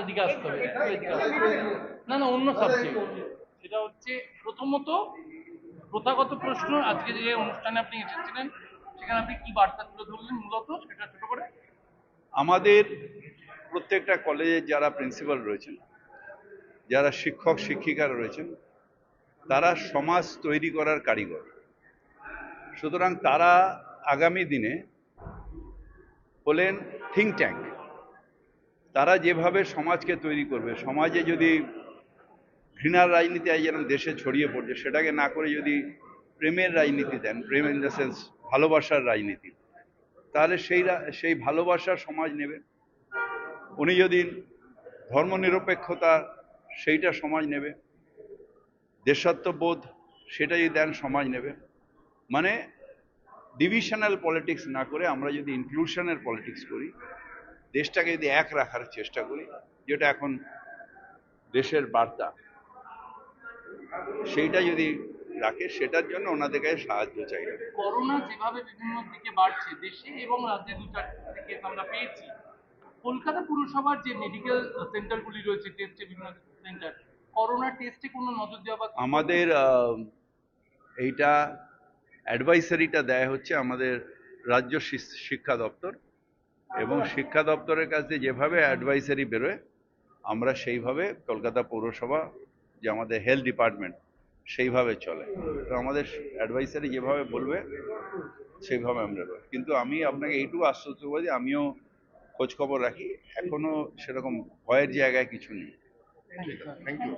এদিকে আসতে হবে। না না অন্য সাবজেক্ট সেটা হচ্ছে প্রথমত প্রথাগত প্রশ্ন আজকে যে অনুষ্ঠানে আপনি এসেছিলেন সেখানে আপনি কি বার্তা তুলে ধরলেন মূলত সেটা ছোট করে? আমাদের প্রত্যেকটা কলেজের যারা প্রিন্সিপাল রয়েছেন যারা শিক্ষক শিক্ষিকারা রয়েছেন তারা সমাজ তৈরি করার কারিগর। সুতরাং তারা আগামী দিনে হলেন থিঙ্ক ট্যাঙ্ক তারা যেভাবে সমাজকে তৈরি করবে, সমাজে যদি ঘৃণার রাজনীতি আজ যেরকম দেশে ছড়িয়ে পড়ছে, সেটাকে না করে যদি প্রেমের রাজনীতি দেন, প্রেম ইন দ্য সেন্স ভালোবাসার রাজনীতি, তাহলে সেই সেই ভালোবাসার সমাজ নেবে। উনি যদি ধর্মনিরপেক্ষতা সেইটা সমাজ নেবে, দেশাত্মবোধ সেটা যদি দেন, সমাজ নেবে। মানে ডিভিশনাল পলিটিক্স না করে আমরা যদি ইনক্লুশনের পলিটিক্স করি দেশটাকে যদি এক রাখার চেষ্টা করি যেটা এখন দেশের বার্তা সেইটা যদি রাখে সেটার জন্য ওনাদের কাছে সাহায্য চাই করোনা যেভাবে বিভিন্ন দিকে বাড়ছে দেশে এবং রাজ্যে দু চারটে কেস আমরা পেয়েছি কলকাতা পুরসভার যে মেডিকেল সেন্টারগুলি রয়েছে টেস্টে বিভিন্ন সেন্টার করোনা টেস্টে কোনো নজর দেওয়া বা আমাদের এইটা অ্যাডভাইসারিটা দেয় হচ্ছে আমাদের রাজ্য শিক্ষা দপ্তর। এবং শিক্ষা দপ্তরের কাছে যেভাবে অ্যাডভাইসারি বেরোয় আমরা সেইভাবে কলকাতা পৌরসভা যে আমাদের হেলথ ডিপার্টমেন্ট সেইভাবে চলে। তো আমাদের অ্যাডভাইসারি যেভাবে বলবে সেইভাবে আমরা। কিন্তু আমি আপনাকে এইটুকু আশ্বস্ত করব যে আমিও খোঁজ খবর রাখি। এখনও সেরকম ভয়ের জায়গায় কিছু নেই। Thank you